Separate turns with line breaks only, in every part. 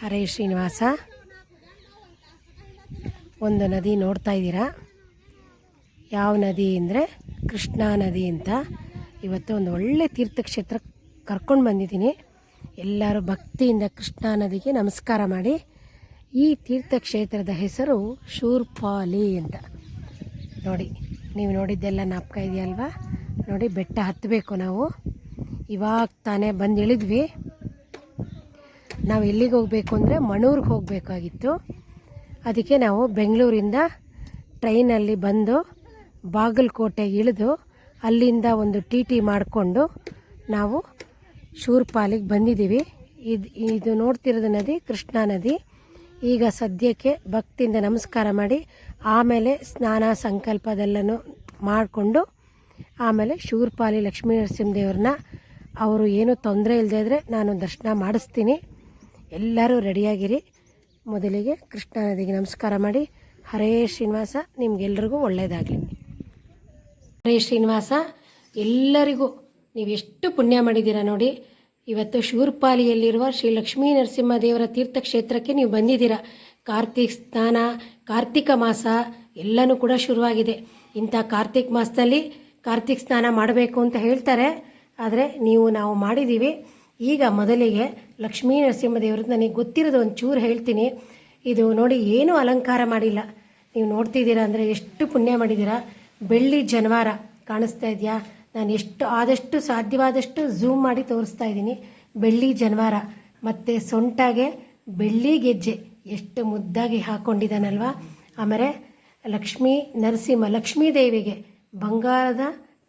ಹರೇ ಶ್ರೀನಿವಾಸ. ಒಂದು ನದಿ ನೋಡ್ತಾ ಇದ್ದೀರಾ? ಯಾವ ನದಿ ಅಂದರೆ ಕೃಷ್ಣಾ ನದಿ ಅಂತ. ಇವತ್ತು ಒಂದು ಒಳ್ಳೆ ತೀರ್ಥಕ್ಷೇತ್ರ ಕರ್ಕೊಂಡು ಬಂದಿದ್ದೀನಿ. ಎಲ್ಲರೂ ಭಕ್ತಿಯಿಂದ ಕೃಷ್ಣಾ ನದಿಗೆ ನಮಸ್ಕಾರ ಮಾಡಿ. ಈ ತೀರ್ಥಕ್ಷೇತ್ರದ ಹೆಸರು ಶೂರ್ಪಾಲಿ ಅಂತ. ನೋಡಿ, ನೀವು ನೋಡಿದ್ದೆಲ್ಲ ನಾಪಕ ಇದೆಯಲ್ವಾ? ನೋಡಿ, ಬೆಟ್ಟ ಹತ್ತಬೇಕು ನಾವು. ಇವಾಗ ತಾನೇ ಬಂದು ಇಳಿದ್ವಿ. ನಾವು ಎಲ್ಲಿಗೆ ಹೋಗಬೇಕು ಅಂದರೆ ಮಣೂರಿಗೆ ಹೋಗಬೇಕಾಗಿತ್ತು. ಅದಕ್ಕೆ ನಾವು ಬೆಂಗಳೂರಿಂದ ಟ್ರೈನಲ್ಲಿ ಬಂದು ಬಾಗಲಕೋಟೆ ಇಳಿದು ಅಲ್ಲಿಂದ ಒಂದು ಟಿ ಟಿ ಮಾಡಿಕೊಂಡು ನಾವು ಶೂರ್ಪಾಲಿಗೆ ಬಂದಿದ್ದೀವಿ. ಇದು ಇದು ನೋಡ್ತಿರೋದು ನದಿ, ಕೃಷ್ಣಾ ನದಿ. ಈಗ ಸದ್ಯಕ್ಕೆ ಭಕ್ತಿಯಿಂದ ನಮಸ್ಕಾರ ಮಾಡಿ, ಆಮೇಲೆ ಸ್ನಾನ ಸಂಕಲ್ಪದೆಲ್ಲನೂ ಮಾಡಿಕೊಂಡು, ಆಮೇಲೆ ಶೂರ್ಪಾಲಿ ಲಕ್ಷ್ಮೀ ನರಸಿಂಹದೇವ್ರನ್ನ, ಅವರು ಏನೂ ತೊಂದರೆ ಇಲ್ಲದೆ ಇದ್ದರೆ ನಾನು ದರ್ಶನ ಮಾಡಿಸ್ತೀನಿ. ಎಲ್ಲರೂ ರೆಡಿಯಾಗಿರಿ. ಮೊದಲಿಗೆ ಕೃಷ್ಣ ನದಿಗೆ ನಮಸ್ಕಾರ ಮಾಡಿ. ಹರೇ ಶ್ರೀನಿವಾಸ ನಿಮ್ಗೆಲ್ಲರಿಗೂ ಒಳ್ಳೆಯದಾಗಲಿ ಹರೇ ಶ್ರೀನಿವಾಸ, ಎಲ್ಲರಿಗೂ ನೀವು ಎಷ್ಟು ಪುಣ್ಯ ಮಾಡಿದ್ದೀರಾ ನೋಡಿ. ಇವತ್ತು ಶೂರ್ಪಾಲಿಯಲ್ಲಿರುವ ಶ್ರೀ ಲಕ್ಷ್ಮೀ ನರಸಿಂಹ ದೇವರ ತೀರ್ಥಕ್ಷೇತ್ರಕ್ಕೆ ನೀವು ಬಂದಿದ್ದೀರಾ. ಕಾರ್ತಿಕ್ ಸ್ನಾನ, ಕಾರ್ತಿಕ ಮಾಸ ಎಲ್ಲನೂ ಕೂಡ ಶುರುವಾಗಿದೆ. ಇಂಥ ಕಾರ್ತಿಕ್ ಮಾಸದಲ್ಲಿ ಕಾರ್ತಿಕ್ ಸ್ನಾನ ಮಾಡಬೇಕು ಅಂತ ಹೇಳ್ತಾರೆ. ಆದರೆ ನೀವು ನಾವು ಮಾಡಿದ್ದೀವಿ. ಈಗ ಮೊದಲಿಗೆ ಲಕ್ಷ್ಮೀ ನರಸಿಂಹ ದೇವರು ನನಗೆ ಗೊತ್ತಿರೋದು ಒಂದು ಚೂರು ಹೇಳ್ತೀನಿ. ಇದು ನೋಡಿ ಏನೂ ಅಲಂಕಾರ ಮಾಡಿಲ್ಲ. ನೀವು ನೋಡ್ತಿದ್ದೀರಾ ಅಂದರೆ ಎಷ್ಟು ಪುಣ್ಯ ಮಾಡಿದ್ದೀರಾ. ಬೆಳ್ಳಿ ಜನವಾರ ಕಾಣಿಸ್ತಾ ಇದೆಯಾ? ನಾನು ಎಷ್ಟು ಆದಷ್ಟು ಸಾಧ್ಯವಾದಷ್ಟು ಝೂಮ್ ಮಾಡಿ ತೋರಿಸ್ತಾ ಇದ್ದೀನಿ. ಬೆಳ್ಳಿ ಜನವಾರ. ಮತ್ತು ಸೊಂಟಾಗೆ ಬೆಳ್ಳಿ ಗೆಜ್ಜೆ. ಎಷ್ಟು ಮುದ್ದಾಗಿ ಹಾಕ್ಕೊಂಡಿದ್ದಾನಲ್ವಾ ಆಮೇಲೆ ಲಕ್ಷ್ಮೀ ನರಸಿಂಹ, ಲಕ್ಷ್ಮೀ ದೇವಿಗೆ ಬಂಗಾರದ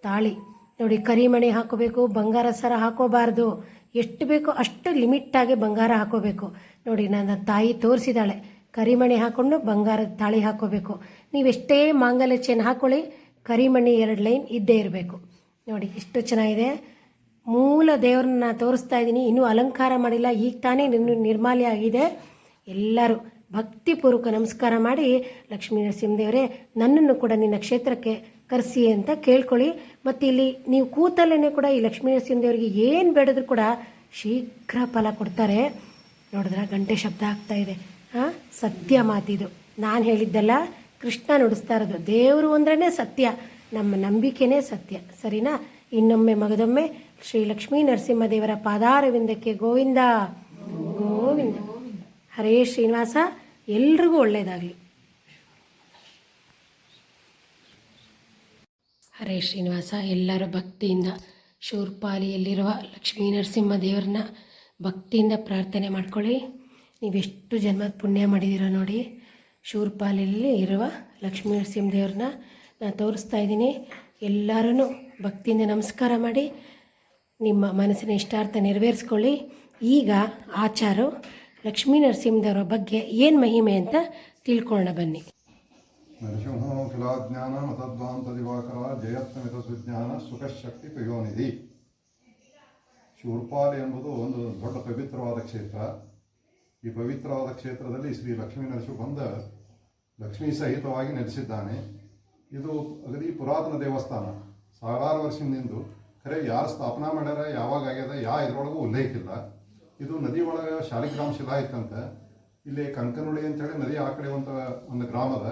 ತಾಳಿ. ನೋಡಿ ಕರಿಮಣಿ ಹಾಕೋಬೇಕು, ಬಂಗಾರ ಸರ ಹಾಕೋಬಾರ್ದು. ಎಷ್ಟು ಬೇಕೋ ಅಷ್ಟು ಲಿಮಿಟ್ಟಾಗಿ ಬಂಗಾರ ಹಾಕೋಬೇಕು. ನೋಡಿ, ನನ್ನ ತಾಯಿ ತೋರಿಸಿದಾಳೆ, ಕರಿಮಣಿ ಹಾಕ್ಕೊಂಡು ಬಂಗಾರದ ತಾಳಿ ಹಾಕೋಬೇಕು. ನೀವೆಷ್ಟೇ ಮಾಂಗಲ್ಯ ಚೈನ್ ಹಾಕೊಳ್ಳಿ, ಕರಿಮಣಿ ಎರಡು ಲೈನ್ ಇದ್ದೇ ಇರಬೇಕು. ನೋಡಿ ಎಷ್ಟು ಚೆನ್ನಾಗಿದೆ. ಮೂಲ ದೇವ್ರನ್ನ ತೋರಿಸ್ತಾ ಇದ್ದೀನಿ. ಇನ್ನೂ ಅಲಂಕಾರ ಮಾಡಿಲ್ಲ, ಈಗ ತಾನೇ ನಿನ್ನ ನಿರ್ಮಾಲ್ಯ ಆಗಿದೆ. ಎಲ್ಲರೂ ಭಕ್ತಿಪೂರ್ವಕ ನಮಸ್ಕಾರ ಮಾಡಿ, ಲಕ್ಷ್ಮೀ ನರಸಿಂಹದೇವರೇ, ನನ್ನನ್ನು ಕೂಡ ನಿನ್ನ ಕ್ಷೇತ್ರಕ್ಕೆ ಕರೆಸಿ ಅಂತ ಕೇಳ್ಕೊಳ್ಳಿ. ಮತ್ತು ಇಲ್ಲಿ ನೀವು ಕೂತಲ್ಲೇ ಕೂಡ ಈ ಲಕ್ಷ್ಮೀ ನರಸಿಂಹದೇವರಿಗೆ ಏನು ಬೇಡಿದ್ರು ಕೂಡ ಶೀಘ್ರ ಫಲ ಕೊಡ್ತಾರೆ. ನೋಡಿದ್ರ? ಗಂಟೆ ಶಬ್ದ ಆಗ್ತಾ ಇದೆ. ಹಾಂ? ಸತ್ಯ ಮಾತಿದು ನಾನು ಹೇಳಿದ್ದಲ್ಲ, ಕೃಷ್ಣ ನುಡಿಸ್ತಾ ಇರೋದು. ದೇವರು ಅಂದ್ರೇ ಸತ್ಯ, ನಮ್ಮ ನಂಬಿಕೆನೇ ಸತ್ಯ. ಸರಿನಾ? ಇನ್ನೊಮ್ಮೆ ಮಗದೊಮ್ಮೆ ಶ್ರೀ ಲಕ್ಷ್ಮೀ ನರಸಿಂಹದೇವರ ಪಾದಾರವಿಂದಕ್ಕೆ ಗೋವಿಂದ. ಗೋವಿಂದ. ಹರೇ ಶ್ರೀನಿವಾಸ, ಎಲ್ರಿಗೂ ಒಳ್ಳೆಯದಾಗಲಿ ಹರೇ ಶ್ರೀನಿವಾಸ, ಎಲ್ಲರ ಭಕ್ತಿಯಿಂದ ಶೂರ್ಪಾಲಿಯಲ್ಲಿರುವ ಲಕ್ಷ್ಮೀ ನರಸಿಂಹ ದೇವರನ್ನ ಭಕ್ತಿಯಿಂದ ಪ್ರಾರ್ಥನೆ ಮಾಡ್ಕೊಳ್ಳಿ. ನೀವೆಷ್ಟು ಜನ್ಮದ ಪುಣ್ಯ ಮಾಡಿದ್ದೀರ ನೋಡಿ, ಶೂರ್ಪಾಲಿಯಲ್ಲಿ ಇರುವ ಲಕ್ಷ್ಮೀ ನರಸಿಂಹ ದೇವ್ರನ್ನ ನಾನು ತೋರಿಸ್ತಾ ಇದ್ದೀನಿ. ಎಲ್ಲರೂ ಭಕ್ತಿಯಿಂದ ನಮಸ್ಕಾರ ಮಾಡಿ, ನಿಮ್ಮ ಮನಸ್ಸಿನ ಇಷ್ಟಾರ್ಥ ನೆರವೇರಿಸ್ಕೊಳ್ಳಿ. ಈಗ ಆಚಾರು ಲಕ್ಷ್ಮೀ ನರಸಿಂಹದವರ ಬಗ್ಗೆ ಏನು ಮಹಿಮೆ ಅಂತ ತಿಳ್ಕೊಳ್ಳೋಣ ಬನ್ನಿ.
ನರಸಿಂಹೋ ಕಿಲಾಜ್ಞಾನ ಮತದ್ವಾಂತ ದಿವಾಕರ ಜಯತ್ನಮಿತ ಸುಜ್ಞಾನ ಸುಖಶಕ್ತಿ ಪಯೋನಿಧಿ ಶಿವರ್ಪಾಲಿ ಎಂಬುದು ಒಂದು ದೊಡ್ಡ ಪವಿತ್ರವಾದ ಕ್ಷೇತ್ರ. ಈ ಪವಿತ್ರವಾದ ಕ್ಷೇತ್ರದಲ್ಲಿ ಶ್ರೀ ಲಕ್ಷ್ಮೀ ನರಸಿಂಹಂದ ಲಕ್ಷ್ಮೀ ಸಹಿತವಾಗಿ ನೆಲೆಸಿದ್ದಾನೆ. ಇದು ಅಗದಿ ಪುರಾತನ ದೇವಸ್ಥಾನ. ಸಾವಿರಾರು ವರ್ಷದಿಂದು ಖರೆ, ಯಾರು ಸ್ಥಾಪನಾ ಮಾಡ್ಯಾರ, ಯಾವಾಗ ಆಗ್ಯದ, ಯಾ ಇದ್ರೊಳಗೂ ಉಲ್ಲೇಖ ಇಲ್ಲ. ಇದು ನದಿ ಒಳಗೆ ಶಾಲಿಗ್ರಾಮ ಶಿಲಾ ಇತ್ತಂತೆ ಇಲ್ಲಿ ಕಂಕನುಳಿ ಅಂತೇಳಿ ನದಿ ಆ ಕಡೆ ಒಂದು ಒಂದು ಗ್ರಾಮದ.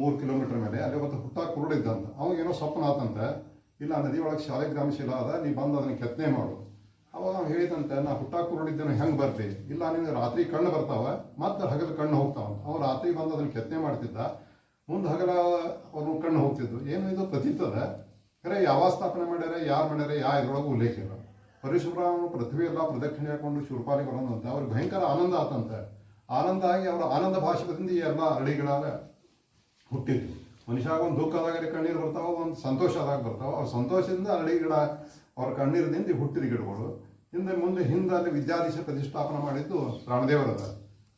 ಮೂರು ಕಿಲೋಮೀಟರ್ ಮೇಲೆ ಅಲ್ಲಿ ಒಂದು ಹುಟ್ಟ ಕುರುಡಿದ್ದಂತ ಅವಾಗ ಏನೋ ಸ್ವಪ್ನ ಆತಂತೆ ಇಲ್ಲ ನದಿ ಒಳಗೆ ಶಾಲೆ ಶಿಲಾ ಅದ, ನೀ ಬಂದು ಅದನ್ನು ಕೆತ್ತನೆ ಮಾಡು. ಅವಾಗ ಅವ್ನು ಹೇಳಿದಂತೆ, ನಾ ಹುಟ್ಟ ಕುರುಡಿದ್ದೇನೆ ಹೆಂಗೆ ಬರ್ತಿ ಇಲ್ಲ, ನಿನಗೆ ರಾತ್ರಿ ಕಣ್ಣು ಬರ್ತಾವೆ, ಮತ್ತೆ ಹಗಲು ಕಣ್ಣು ಹೋಗ್ತಾವ ಅವ್ನು ರಾತ್ರಿ ಬಂದು ಅದನ್ನು ಕೆತ್ತನೆ ಮಾಡ್ತಿದ್ದ. ಮುಂದೆ ಹಗಲ ಅವ್ರು ಕಣ್ಣು ಹೋಗ್ತಿದ್ದು ಏನು ಇದು ಪ್ರತೀತದ? ಖರೆ ಯಾವ ಸ್ಥಾಪನೆ ಮಾಡ್ಯಾರ, ಯಾರು ಮಾಡ್ಯಾರ, ಯಾ ಇದ್ರೊಳಗೂ ಉಲ್ಲೇಖ ಇಲ್ಲ. ಪರಶುರಾಮನು ಪೃಥ್ವಿ ಎಲ್ಲ ಪ್ರದಕ್ಷಿಣೆ ಹಾಕೊಂಡು ಶೂರ್ಪಾಲಿ ಬರೋದಂತೆ ಅವ್ರಿಗೆ ಭಯಂಕರ ಆನಂದ ಆತಂತೆ. ಆನಂದ ಆಗಿ ಅವರ ಆನಂದ ಭಾಷಣದಿಂದ ಈ ಎಲ್ಲ ಅಡಿಗಳಾಗ ಹುಟ್ಟಿದ್ವು. ಮನುಷ್ಯಾಗ ಒಂದು ದುಃಖದಾಗ ಕಣ್ಣೀರು ಬರ್ತಾವ, ಒಂದು ಸಂತೋಷದಾಗ ಬರ್ತಾವ ಅವ್ರ ಸಂತೋಷದಿಂದ ಅರಳಿ ಗಿಡ ಅವ್ರ ಕಣ್ಣೀರಿನಿಂದ ನಿಂತು ಹುಟ್ಟಿದ ಗಿಡಗಳು. ಹಿಂದೆ ಮುಂದೆ ಹಿಂದೆ ಅಲ್ಲಿ ವಿದ್ಯಾಧೀಶ ಪ್ರತಿಷ್ಠಾಪನೆ ಮಾಡಿದ್ದು ರಾಮದೇವರದ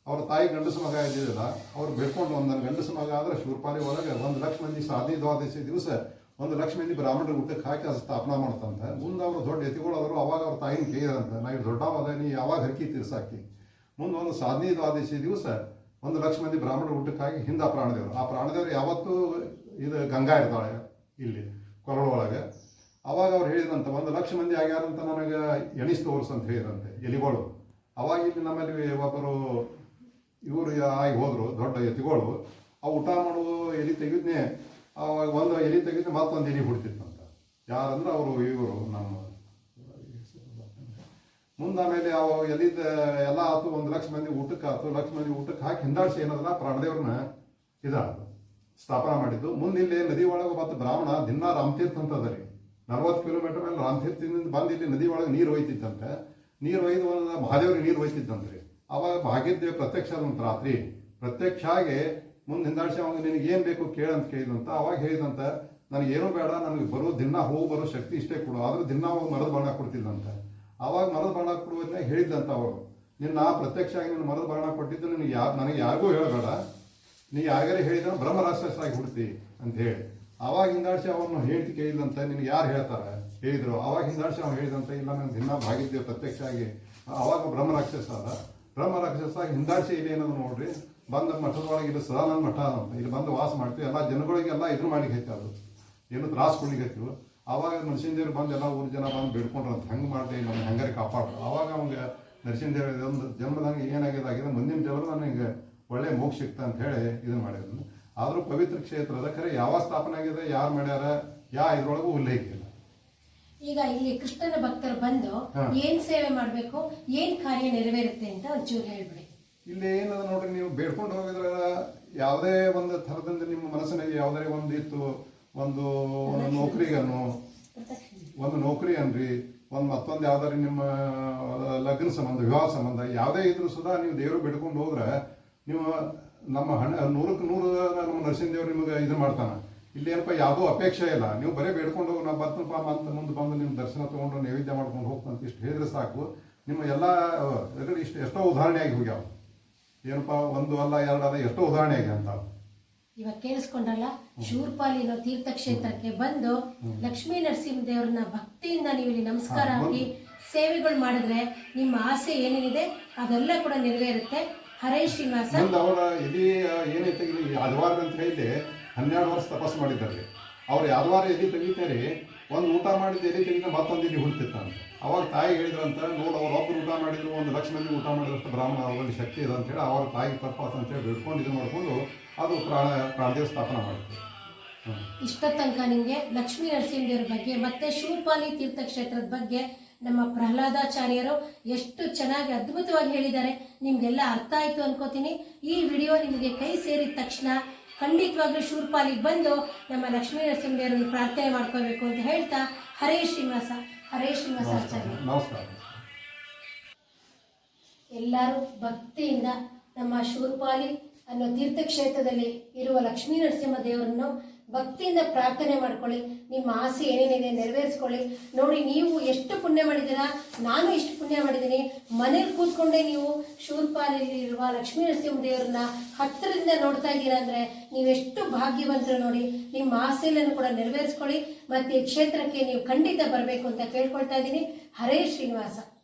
ಅವ್ರ ತಾಯಿ ಗಂಡಸ ಮಗ ಇದ್ದಿದ್ದಿಲ್ಲ. ಅವ್ರು ಬೇಡ್ಕೊಂಡು ಒಂದು ನನ್ನ ಗಂಡಸ ಮಗ ಆದ್ರೆ ಶಿವಪಾಲಿ ಒಳಗೆ ಒಂದು ಲಕ್ಷ ಮಂದಿ ಸಾಧಿ ದ್ವಾದಶಿ ದಿವಸ ಒಂದು ಲಕ್ಷ ಮಂದಿ ಬ್ರಾಹ್ಮಣರ ಊಟಕ್ಕೆ ಹಾಕಿ ಸ್ಥಾಪನಾ ಮಾಡ್ತಂತೆ. ಮುಂದೆ ಅವರು ದೊಡ್ಡ ಎತಿಗಳು ಆದರು ಅವಾಗ ಅವ್ರ ತಾಯಿನ ಕೇಳಿದಂತೆ ನಾ ದೊಡ್ಡವಾದ ನೀ ಯಾವಾಗ ಹಕ್ಕಿ ತೀರ್ಸಾಕಿ. ಮುಂದೆ ಒಂದು ಸಾಧನೆ ದ್ವಾದಶಿ ದಿವಸ ಒಂದು ಲಕ್ಷ ಮಂದಿ ಬ್ರಾಹ್ಮಣರ ಊಟಕ್ಕಾಗಿ ಹಿಂದ ಪ್ರಾಣದೇವರು. ಆ ಪ್ರಾಣದೇವರು ಯಾವತ್ತೂ ಇದು ಗಂಗಾ ಇರ್ತಾಳೆ ಇಲ್ಲಿ, ಕೊರಳೊಳಗೆ. ಅವಾಗ ಅವ್ರು ಹೇಳಿದಂತೆ, ಒಂದು ಲಕ್ಷ ಮಂದಿ ಆಗ್ಯಾರಂತ ನನಗೆ ಎಣಿಸ್ ತೋರ್ಸು ಅಂತ ಹೇಳಿದಂತೆ, ಎಲಿಗಳು. ಅವಾಗ ಇಲ್ಲಿ ನಮ್ಮಲ್ಲಿ ಒಬ್ಬರು ಇವರು ಆಗಿ ಹೋದರು, ದೊಡ್ಡ ಎತ್ತಿಗಳು ಆ ಊಟ ಮಾಡುವ ಎಲಿ ತೆಗಿದ್ನೆ ಅವಾಗ ಒಂದು ಎಲಿ ತೆಗೆದ್ನೆ ಮತ್ತೊಂದು ಎಲಿ ಹುಡ್ತಿತ್ತಂತ ಯಾರಂದ್ರೆ ಅವರು ಇವರು ನಮ್ಮ ಮುಂದೆ ಆಮೇಲೆ ಅವು ಎಲ್ಲಿದ್ದ ಎಲ್ಲ ಆತು, ಒಂದು ಲಕ್ಷ ಮಂದಿ ಊಟಕ್ಕೆ ಆತು ಲಕ್ಷ ಮಂದಿ ಊಟಕ್ಕೆ ಹಾಕಿ ಹಿಂದಾಡ್ಸಿ ಏನದಲ್ಲ, ಪ್ರಾಣದೇವ್ರನ್ನ ಇದಾದ ಸ್ಥಾಪನ ಮಾಡಿದ್ದು. ಮುಂದೆ ಇಲ್ಲಿ ನದಿ ಒಳಗೆ ಮತ್ತು ಬ್ರಾಹ್ಮಣ ದಿನ ರಾಮತೀರ್ಥ ಅಂತ ಅದ ರೀ. ನಲ್ವತ್ತು ಕಿಲೋಮೀಟರ್ ಮೇಲೆ ರಾಮತೀರ್ಥದಿಂದ ಬಂದು ಇಲ್ಲಿ ನದಿ ಒಳಗೆ ನೀರು ಒಯ್ತಿತ್ತಂತೆ ನೀರು ಒಯ್ದು ಒಂದು ಮಹಾದೇವ್ರಿಗೆ ನೀರು ಒಯ್ತಿತ್ತಂತ್ರಿ ಅವಾಗ ಭಾಗ್ಯದೇವ್ ಪ್ರತ್ಯಕ್ಷ ಆದಂತ ರಾತ್ರಿ ಪ್ರತ್ಯಕ್ಷ ಆಗಿ ಮುಂದೆ ಹಿಂದಾಡ್ಸಿ ಅವಾಗ ನಿನಗೆ ಏನು ಬೇಕು ಕೇಳಂತ ಕೇಳಿದಂತ ಅವಾಗ ಹೇಳಿದಂತ ನನಗೇನು ಬೇಡ, ನನಗೆ ಬರೋ ದಿನ ಹೋಗಿ ಬರೋ ಶಕ್ತಿ ಇಷ್ಟೇ ಕೊಡು. ಆದರೂ ದಿನ ಅವಾಗ ಮರದ ಬಣ್ಣ ಕೊಡ್ತಿದ್ದಂತೆ ಅವಾಗ ಮರದ ಬಣ್ಣ ಕೊಡುವುದನ್ನ ಹೇಳಿದ್ದಂತ ಅವರು. ನಿನ್ನ ಪ್ರತ್ಯಕ್ಷ ಆಗಿ ನಿನ್ನ ಮರದ ಬಾಣ ಕೊಟ್ಟಿದ್ದು ನಿನಗೆ ಯಾರು ನನಗೆ ಯಾರಿಗೂ ಹೇಳಬೇಡ. ನೀ ಯಾರಿಗಾರ ಹೇಳಿದ್ರೆ ಬ್ರಹ್ಮ ರಾಕ್ಷಸರಾಗಿ ಹುಡ್ತಿ ಅಂತ ಹೇಳಿ. ಆವಾಗ ಹಿಂದಾಡ್ಸಿ ಅವನು ಹೇಳ್ತಿ ಕೇಳಿದಂತ ನಿನಗೆ ಯಾರು ಹೇಳ್ತಾರೆ? ಹೇಳಿದ್ರು. ಅವಾಗ ಹಿಂದಾಡ್ಸಿ ಅವ್ನು ಹೇಳಿದಂತ, ಇಲ್ಲ, ನಾನು ದಿನ ಭಾಗಿದ್ದೇವೆ ಪ್ರತ್ಯಕ್ಷ ಆಗಿ ಅವಾಗ ಬ್ರಹ್ಮ ರಾಕ್ಷಸ ಅದ. ಬ್ರಹ್ಮ ಹಿಂದಾಡ್ಸಿ ಇಲ್ಲಿ ಏನದು ನೋಡ್ರಿ? ಬಂದ ಮಠದೊಳಗೆ ಇಲ್ಲಿ ಸದಾನಂದ ಮಠ ಅಂತ. ಇಲ್ಲಿ ಬಂದು ವಾಸ ಮಾಡ್ತೀವಿ. ಎಲ್ಲ ಜನಗಳಿಗೆಲ್ಲ ಇದ್ರ ಮಾಡಿ ಅದು. ಏನು ತ್ರಾಸ ಕೊಡ್ಲಿಕ್ಕೆ ಅವಾಗ ನರಸಿಂಹದೇವ್ರು ಬಂದು ಎಲ್ಲ ಊರು ಜನ ಬಂದು ಬೇಡ್ಕೊಂಡ್ರು ಅಂತ ಹೆಂಗೆ ಮಾಡಿದೆ ನಮ್ಮ ಹೆಂಗಾರೆ ಕಾಪಾಡ್ರು. ಆವಾಗ ಅವಂಗೆ ನರಸಿಂಹದೇವ್ರ ಒಂದು ಜನ್ಮದಂಗೆ ಏನಾಗಿದೆ ಆಗಿದೆ ಮುಂದಿನ ನಾನು ನನಗೆ ಒಳ್ಳೆ ಮೋಕ್ಷ ಸಿಕ್ತ ಅಂತ ಹೇಳಿ ಇದನ್ನ ಮಾಡಿದ್ರು ಆದರೂ ಪವಿತ್ರ ಕ್ಷೇತ್ರದ ಖರೆ ಯಾವ ಸ್ಥಾಪನೆ ಆಗಿದೆ ಯಾರು ಮಾಡ್ಯಾರ ಯಾ ಇದ್ರೊಳಗೂ ಉಲ್ಲೇಖ ಇಲ್ಲ
ಈಗ ಇಲ್ಲಿ ಕೃಷ್ಣನ ಭಕ್ತರು ಬಂದು. ಏನ್ ಸೇವೆ ಮಾಡಬೇಕು ಏನ್ ಕಾರ್ಯ ನೆರವೇರುತ್ತೆ ಅಂತ ಒಂಚೂರು ಹೇಳ್ಬಿಡಿ.
ಇಲ್ಲಿ ಏನದ ನೋಡ್ರಿ ನೀವು ಬೇಡ್ಕೊಂಡು ಹೋಗಿದ್ರೆ ಯಾವುದೇ ಒಂದು ಥರದಿಂದ ನಿಮ್ಮ ಮನಸ್ಸಿನಾಗೆ ಯಾವುದೇ ಒಂದು ಇತ್ತು ಒಂದು ಒಂದು ನೌಕರಿಗನು ಒಂದು ನೌಕರಿ ಅನ್ರಿ ಒಂದು ಮತ್ತೊಂದು ಯಾವ್ದಾರು ನಿಮ್ಮ ಲಗ್ನ ಸಂಬಂಧ, ವಿವಾಹ ಸಂಬಂಧ, ಯಾವುದೇ ಇದ್ರೂ ಸುಧಾ ನೀವು ದೇವರು ಬಿಡ್ಕೊಂಡು ಹೋದ್ರೆ ನೀವು ನಮ್ಮ ಹಣ ನೂರಕ್ಕೆ ನೂರು ನಮ್ಮ ನರಸಿಂಹದೇವ್ರು ನಿಮಗೆ ಇದು ಮಾಡ್ತಾನೆ. ಇಲ್ಲಿ ಏನಪ್ಪ, ಯಾವುದೋ ಅಪೇಕ್ಷೆ ಇಲ್ಲ. ನೀವು ಬರೀ ಬೇಡ್ಕೊಂಡು ಹೋಗಿ, ನಾವು ಬರ್ತನಪ್ಪ ಅಂತ ಮುಂದೆ ಬಂದು ನಿಮ್ಮ ದರ್ಶನ ತೊಗೊಂಡು ನೈವೇದ್ಯ ಮಾಡ್ಕೊಂಡು ಹೋಗ್ತಂತ ಇಷ್ಟು ಹೇಳಿದ್ರೆ ಸಾಕು. ನಿಮ್ಮ ಎಲ್ಲ ಇಷ್ಟು ಎಷ್ಟೋ ಉದಾಹರಣೆ ಆಗಿ ಹೋಗ್ಯಾವ. ಏನಪ್ಪ, ಒಂದು ಅಲ್ಲ, ಎರಡು ಅಲ್ಲ, ಎಷ್ಟೋ ಉದಾಹರಣೆ ಆಗಿ ಅಂತ
ಇವಾಗ ಕೇಳಿಸ್ಕೊಂಡ್ರಲ್ಲ? ಶೂರ್ಪಾಲಿ ಅನ್ನೋ ತೀರ್ಥಕ್ಷೇತ್ರಕ್ಕೆ ಬಂದು ಲಕ್ಷ್ಮೀ ನರಸಿಂಹ ದೇವ್ರನ್ನ ಭಕ್ತಿಯಿಂದ ನೀವು ಇಲ್ಲಿ ನಮಸ್ಕಾರ ಹಾಕಿ ಸೇವೆಗಳು ಮಾಡಿದ್ರೆ ನಿಮ್ಮ ಆಸೆ ಏನೇನಿದೆ ಅದೆಲ್ಲ ಕೂಡ ನೆರವೇರುತ್ತೆ. ಹರೇ ಶ್ರೀನಿವಾಸ.
ಅವರ ಎದಿ ಏನೈತೆ ಇಲ್ಲಿ ಯಾದವಾರ ಅಂತ ಹೇಳಿ ಹನ್ನೆರಡು ವರ್ಷ ತಪಸ್ಸು ಮಾಡಿದ್ದಾರೆ. ಅವ್ರು ಯಾದವಾರ ಎದಿ ತೆಗಿತಾರೆ ಒಂದು ಊಟ ಮಾಡಿದ ಎಲ್ಲಿ ತಿಂದ ಮತ್ತೊಂದು ಎಲೆ ಹುಡ್ತಿರ್ತಾನೆ ಅವಾಗ ತಾಯಿ ಹೇಳಿದ್ರಂತ, ನೋಡು, ಅವ್ರು ಒಬ್ಬರು ಊಟ ಮಾಡಿದ್ರು, ಒಂದು ಲಕ್ಷ ಊಟ ಮಾಡಿದಷ್ಟು ಬ್ರಾಹ್ಮಣ ಅವರಲ್ಲಿ ಶಕ್ತಿ ಇದೆ ಅಂತೇಳಿ ಅವ್ರ ತಾಯಿ ತಪ್ಪಾತ ಅಂತೇಳಿ ಬಿಡ್ಕೊಂಡು ಇದು ಮಾಡಿಕೊಂಡು ಅದು ಪ್ರಾಣ, ಪ್ರಾಣದೇವ ಸ್ಥಾಪನೆ ಹ್ಮ್.
ಇಷ್ಟ ತನಕ ನಿಮಗೆ ಲಕ್ಷ್ಮೀ ನರಸಿಂಹದೇವ್ರ ಬಗ್ಗೆ, ಮತ್ತೆ ಶೂರ್ಪಾಲಿ ತೀರ್ಥಕ್ಷೇತ್ರದ ಬಗ್ಗೆ ನಮ್ಮ ಪ್ರಹ್ಲಾದಾಚಾರ್ಯರು ಎಷ್ಟು ಚೆನ್ನಾಗಿ ಅದ್ಭುತವಾಗಿ ಹೇಳಿದ್ದಾರೆ. ನಿಮ್ಗೆಲ್ಲ ಅರ್ಥ ಆಯ್ತು ಅನ್ಕೋತೀನಿ. ಈ ವಿಡಿಯೋ ನಿಮಗೆ ಕೈ ಸೇರಿದ ತಕ್ಷಣ ಖಂಡಿತವಾಗ್ಲೂ ಶೂರ್ಪಾಲಿಗೆ ಬಂದು ನಮ್ಮ ಲಕ್ಷ್ಮೀ ನರಸಿಂಹದೇವರನ್ನು ಪ್ರಾರ್ಥನೆ ಮಾಡ್ಕೋಬೇಕು ಅಂತ ಹೇಳ್ತಾ ಹರೇ ಶ್ರೀನಿವಾಸ ಹರೇ ಶ್ರೀನಿವಾಸ ಆಚಾರ್ಯ. ಎಲ್ಲರೂ ಭಕ್ತಿಯಿಂದ ನಮ್ಮ ಶೂರ್ಪಾಲಿ ಅನ್ನೋ ತೀರ್ಥಕ್ಷೇತ್ರದಲ್ಲಿ ಇರುವ ಲಕ್ಷ್ಮೀ ನರಸಿಂಹ ದೇವರನ್ನು ಭಕ್ತಿಯಿಂದ ಪ್ರಾರ್ಥನೆ ಮಾಡ್ಕೊಳ್ಳಿ. ನಿಮ್ಮ ಆಸೆ ಏನೇನಿದೆ ನೆರವೇರಿಸ್ಕೊಳ್ಳಿ. ನೋಡಿ, ನೀವು ಎಷ್ಟು ಪುಣ್ಯ ಮಾಡಿದ್ದೀರಾ? ನಾನು ಎಷ್ಟು ಪುಣ್ಯ ಮಾಡಿದ್ದೀನಿ? ಮನೇಲಿ ಕೂತ್ಕೊಂಡೇ ನೀವು ಶೂರ್ಪಾಲಿಯಲ್ಲಿ ಇರುವ ಲಕ್ಷ್ಮೀ ನರಸಿಂಹ ದೇವರನ್ನ ಹತ್ತಿರದಿಂದ ನೋಡ್ತಾ ಇದ್ದೀರಾ ಅಂದರೆ ನೀವೆಷ್ಟು ಭಾಗ್ಯವಂತರು ನೋಡಿ. ನಿಮ್ಮ ಆಸೆಯನ್ನು ಕೂಡ ನೆರವೇರಿಸ್ಕೊಳ್ಳಿ. ಮತ್ತೆ ಕ್ಷೇತ್ರಕ್ಕೆ ನೀವು ಖಂಡಿತ ಬರಬೇಕು ಅಂತ ಕೇಳ್ಕೊಳ್ತಾ ಇದ್ದೀನಿ. ಹರೇ ಶ್ರೀನಿವಾಸ.